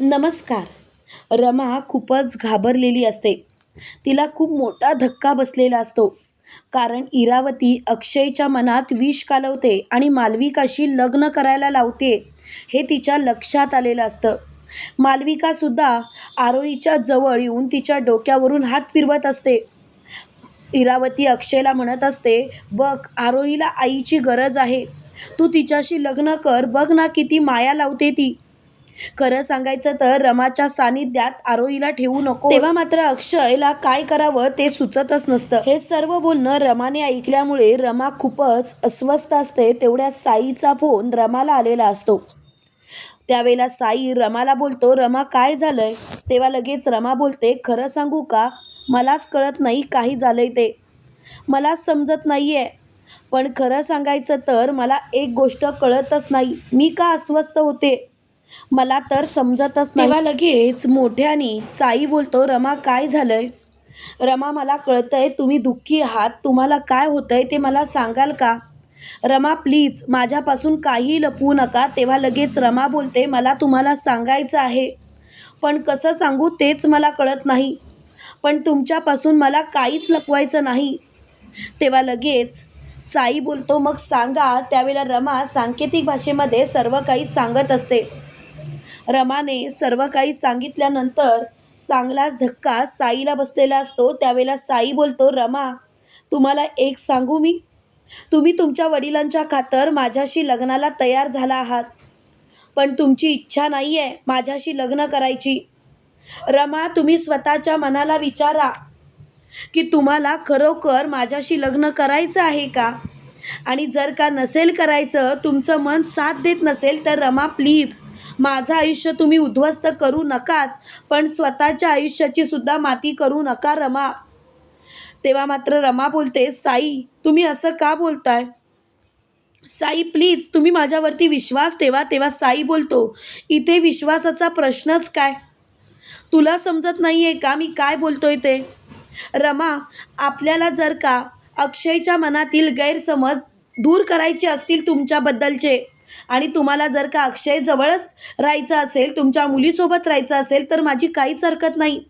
नमस्कार. रमा खूपच घाबरलेली असते. तिला खूप मोठा धक्का बसलेला असतो. कारण इरावती अक्षयच्या मनात विष कालवते आणि मालविकाशी लग्न करायला लावते हे तिच्या लक्षात आलेलं असतं. मालविकासुद्धा आरोहीच्या जवळ येऊन तिच्या डोक्यावरून हात फिरवत असते. इरावती अक्षयला म्हणत असते बघ आरोहीला आईची गरज आहे. तू तिच्याशी लग्न कर बघ ना किती माया लावते ती. खरं सांगायचं तर रमाच्या सानिध्यात आरोहीला ठेवू नको. तेव्हा मात्र अक्षयला काय करावं ते सुचतच नसतं. हे सर्व बोलणं रमाने ऐकल्यामुळे रमा खूपच अस्वस्थ असते तेवढ्या साईचा फोन रमाला आलेला असतो. त्यावेळेला साई रमाला बोलतो रमा काय झालंय? तेव्हा लगेच रमा बोलते खरं सांगू का? मलाच कळत नाही काही झालंय ते. मलाच समजत नाहीये. पण खरं सांगायचं तर मला एक गोष्ट कळतच नाही. मी का अस्वस्थ होते? मला तर समजतच नाही. तेव्हा लगेच मोठ्याने साई बोलतो रमा काय झालंय? रमा मला कळतंय तुम्ही दुःखी आहात. तुम्हाला काय होतंय ते मला सांगाल का? रमा प्लीज माझ्यापासून काही लपवू नका. तेव्हा लगेच रमा बोलते मला तुम्हाला सांगायचं आहे. पण कसं सांगू तेच मला कळत नाही. पण तुमच्यापासून मला काहीच लपवायचं नाही. तेव्हा लगेच साई बोलतो मग सांगा. त्यावेळेला रमा सांकेतिक भाषेमध्ये सर्व काही सांगत असते. रमाने सर्व काही सांगितल्यानंतर चांगलाच धक्का साईला बसलेला असतो. त्यावेळेला साई बोलतो रमा तुम्हाला एक सांगू मी? तुम्ही तुमच्या वडिलांच्या खातर माझ्याशी लग्नाला तयार झाला आहात पण तुमची इच्छा नाही आहे माझ्याशी लग्न करायची. रमा तुम्ही स्वतःच्या मनाला विचारा की तुम्हाला खरोखर माझ्याशी लग्न करायचं आहे का? आणि जर का नसेल करायचं तुमचं मन साथ देत नसेल तर रमा प्लीज माझं आयुष्य तुम्ही उद्ध्वस्त करू नकाच पण स्वतःच्या आयुष्याची सुद्धा माती करू नका रमा. तेव्हा मात्र रमा बोलते साई तुम्ही असं का बोलताय? साई प्लीज तुम्ही माझ्यावरती विश्वास ठेवा. तेव्हा साई बोलतो इथे विश्वासाचा प्रश्नच काय? तुला समजत नाही आहे का मी काय बोलतोय ते? रमा आपल्याला जर का अक्षयच्या मनातील गैरसमज दूर करायचे असतील तुमच्याबद्दलचे. आणि तुम्हाला जर का अक्षय जवळच राहायचं असेल तुमच्या मुलीसोबत राहायचं असेल तर माझी काहीच हरकत नाही.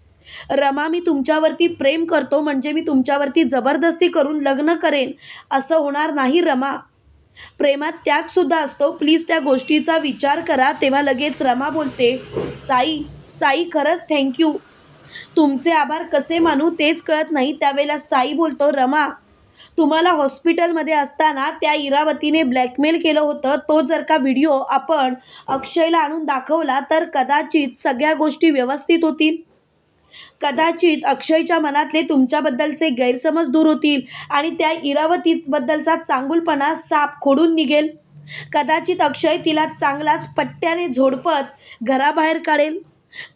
रमा मी तुमच्यावरती प्रेम करतो म्हणजे मी तुमच्यावरती जबरदस्ती करून लग्न करेन. असं होणार नाही रमा. प्रेमात त्यागसुद्धा असतो. प्लीज त्या गोष्टीचा विचार करा. तेव्हा लगेच रमा बोलते साई साई खरंच थँक्यू तुमचे आभार कसे मानू तेच कळत नाही. त्यावेळेला साई बोलतो रमा तुम्हाला हॉस्पिटलमध्ये असताना त्या इरावतीने ब्लॅकमेल केलं होतं. तो जर का व्हिडिओ आपण अक्षयला आणून दाखवला तर कदाचित सगळ्या गोष्टी व्यवस्थित होतील. कदाचित अक्षयच्या मनातले तुमच्याबद्दलचे गैरसमज दूर होतील आणि त्या इरावतीबद्दलचा चांगुलपणा साप खोडून निघेल. कदाचित अक्षय तिला चांगलाच पट्ट्याने झोडपत घराबाहेर काढेल.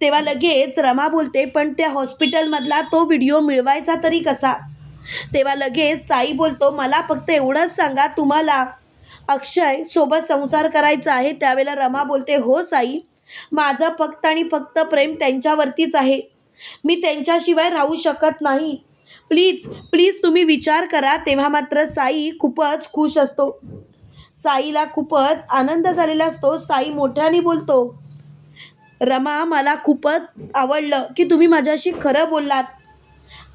तेव्हा लगेच रमा बोलते पण त्या हॉस्पिटलमधला तो व्हिडिओ मिळवायचा तरी कसा? तेव्हा लगेच साई बोलतो मला फक्त एवढंच सांगा तुम्हाला. अक्षय सोबत संसार करायचा आहे. त्यावेळेला रमा बोलते हो साई माझं फक्त आणि फक्त प्रेम त्यांच्यावरतीच आहे. मी त्यांच्याशिवाय राहू शकत नाही. प्लीज प्लीज तुम्ही विचार करा. तेव्हा मात्र साई खूपच खुश असतो. साईला खूपच आनंद झालेला असतो. साई मोठ्याने बोलतो रमा मला खूपच आवडलं की तुम्ही माझ्याशी खरं बोललात.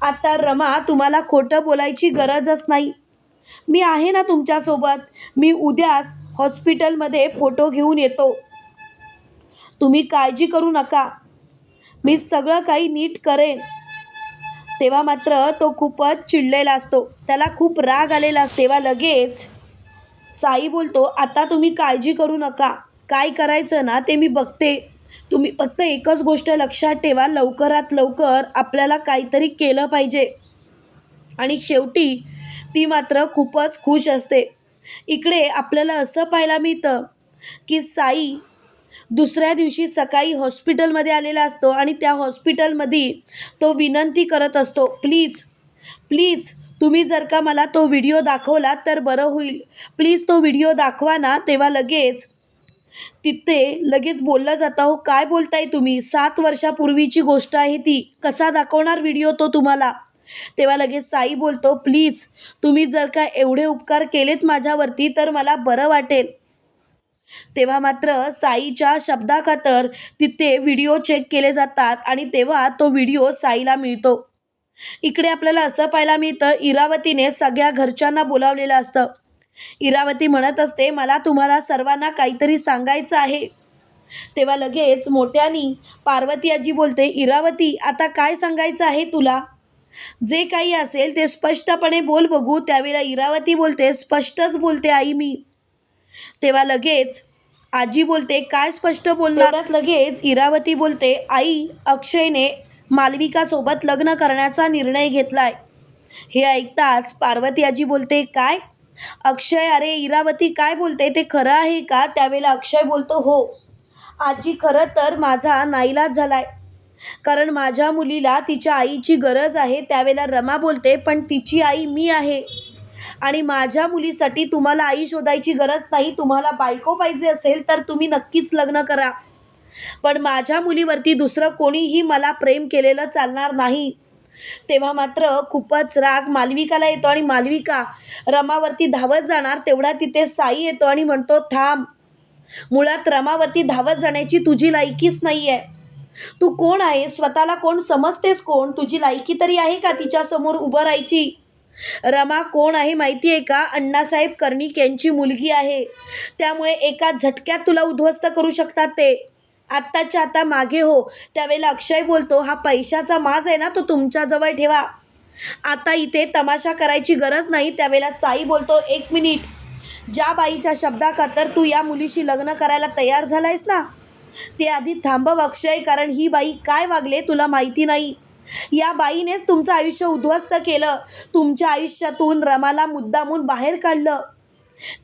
आता रमा तुम्हाला खोटं बोलायची गरजच नाही. मी आहे ना तुमच्यासोबत. मी उद्याच हॉस्पिटलमध्ये फोटो घेऊन येतो. तुम्ही काळजी करू नका. मी सगळं काही नीट करेन. तेव्हा मात्र तो खूपच चिडलेला असतो. त्याला खूप राग आलेला असतो. तेव्हा लगेच साई बोलतो आता तुम्ही काळजी करू नका. काय करायचं ना ते मी बघते. तुम्ही फक्त एकच गोष्ट लक्षात ठेवा लवकरात लवकर आपल्याला काहीतरी केलं पाहिजे. आणि शेवटी ती मात्र खूपच खुश असते. इकडे आपल्याला असं पाहायला मिळतं की साई दुसऱ्या दिवशी सकाळी हॉस्पिटलमध्ये आलेला असतो आणि त्या हॉस्पिटलमध्ये तो विनंती करत असतो प्लीज प्लीज तुम्ही जर का मला तो व्हिडिओ दाखवला तर बरं होईल. प्लीज तो व्हिडिओ दाखवा ना तेव्हा लगेच तिथे लगेच बोललं जातं हो काय बोलताय तुम्ही? सात वर्षापूर्वीची गोष्ट आहे ती. कसा दाखवणार व्हिडिओ तो तुम्हाला? तेव्हा लगेच साई बोलतो प्लीज तुम्ही जर का एवढे उपकार केलेत माझ्यावरती तर मला बरं वाटेल. तेव्हा मात्र साईच्या शब्दाखातर तिथे व्हिडिओ चेक केले जातात आणि तेव्हा तो व्हिडिओ साईला मिळतो. इकडे आपल्याला असं पाहायला मिळतं इरावतीने सगळ्या घरच्यांना बोलावलेलं असतं. इरावती म्हणत असते मला तुम्हाला सर्वांना काहीतरी सांगायचं आहे. तेव्हा लगेच मोठ्यानी पार्वती आजी बोलते इरावती आता काय सांगायचं आहे तुला? जे काही असेल ते स्पष्टपणे बोल बघू. त्यावेळेला इरावती बोलते स्पष्टच बोलते आई मी. तेव्हा लगेच आजी बोलते काय स्पष्ट बोलणारात लगेच इरावती बोलते आई अक्षयने मालविकासोबत लग्न करण्याचा निर्णय घेतलाय. हे ऐकताच पार्वती आजी बोलते काय? अक्षय अरे इरावती काय बोलते? ते खरं आहे का? त्यावेळेला अक्षय बोलतो हो. आजी खरं तर माझा नाईलाज झालाय. कारण माझ्या मुलीला तिच्या आईची गरज आहे त्यावेळेला रमा बोलते पण तिची आई मी आहे. आणि माझ्या मुलीसाठी तुम्हाला आई शोधायची गरज नाही तुम्हाला बायको पाहिजे असेल तर तुम्ही नक्कीच लग्न करा. पण माझ्या मुलीवरती दुसरं कोणीही मला प्रेम केलेलं चालणार नाही. तेव्हा मात्र खूपच राग मालविकाला येतो आणि मालविका रमावरती धावत जाणार तेवढा तिथे साई येतो आणि म्हणतो थांब. मुळात रमावरती धावत जाण्याची तुझी लायकीच नाही आहे तू कोण आहे? स्वतःला कोण समजतेस कोण? तुझी लायकी तरी आहे का तिच्यासमोर उभं राहायची? रमा कोण आहे माहिती आहे का? अण्णासाहेब कर्णिक यांची मुलगी आहे. त्यामुळे एका झटक्यात तुला उद्ध्वस्त करू शकतात ते. आत्ताच्या आता मागे हो. त्यावेळेला अक्षय बोलतो हा पैशाचा माज आहे ना तो तुमच्याजवळ ठेवा. आता इथे तमाशा करायची गरज नाही. त्यावेळेला साई बोलतो एक मिनिट. ज्या बाईच्या शब्दाखातर तू या मुलीशी लग्न करायला तयार झालायस ना? ते आधी थांबव अक्षय कारण ही बाई काय वागले तुला माहिती नाही. या बाईनेच तुमचं आयुष्य उद्ध्वस्त केलं. तुमच्या आयुष्यातून रमाला मुद्दामून बाहेर काढलं.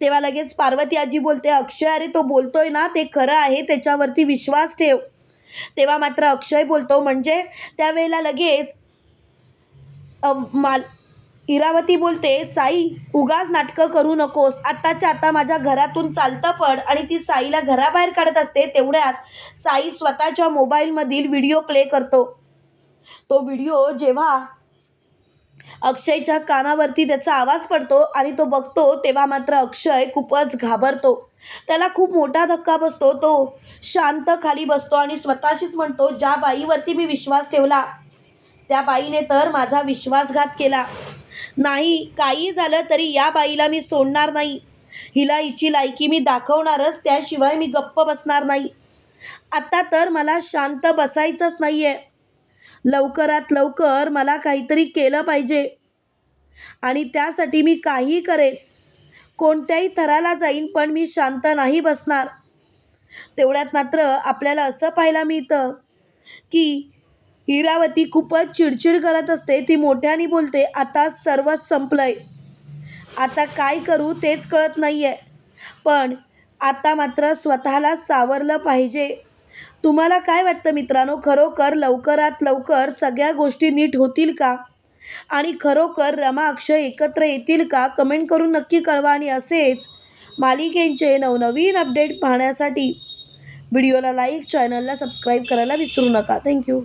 तेव्हा लगेच पार्वती आजी बोलते अक्षय अरे तो बोलतोय ना ते खरं आहे त्याच्यावरती विश्वास ठेव. तेव्हा मात्र अक्षय बोलतो म्हणजे? त्यावेळेला लगेच माल इरावती बोलते साई उगाच नाटकं करू नकोस. आत्ताच्या आता माझ्या घरातून चालतं पड आणि ती साईला घराबाहेर काढत असते तेवढ्यात साई स्वतःच्या मोबाईलमधील व्हिडिओ प्ले करतो. तो व्हिडिओ जेव्हा अक्षयच्या कानावरती त्याचा आवाज पडतो आणि तो बघतो तेव्हा मात्र अक्षय खूपच घाबरतो. त्याला खूप मोठा धक्का बसतो तो शांत खाली बसतो आणि स्वतःशीच म्हणतो ज्या बाईवरती मी विश्वास ठेवला त्या बाईने तर माझा विश्वासघात केला. नाही काही झालं तरी या बाईला मी सोडणार नाही. हिला हिची लायकी मी दाखवणारच त्याशिवाय मी गप्प बसणार नाही. आत्ता तर मला शांत बसायचंच नाही आहे लवकरात लवकर मला काहीतरी केलं पाहिजे. आणि त्यासाठी मी काही करेन. कोणत्याही थराला जाईन पण मी शांत नाही बसणार. तेवढ्यात मात्र आपल्याला असं पाहायला मिळतं की हिरावती खूपच चिडचिड करत असते ती मोठ्याने बोलते आता सर्वच संपलंय. आता काय करू तेच कळत नाही आहे पण आता मात्र स्वतःला सावरलं पाहिजे. तुम्हाला काय वाटतं मित्रांनो? खरोखर लवकरात लवकर सगळ्या गोष्टी नीट होतील का? आणि खरोखर रमा अक्षय एकत्र येतील का? कमेंट करून नक्की कळवा आणि असेच मालिकेंचे नवनवीन अपडेट पाहण्यासाठी. व्हिडिओला लाईक चॅनलला सबस्क्राईब करायला विसरू नका. थँक्यू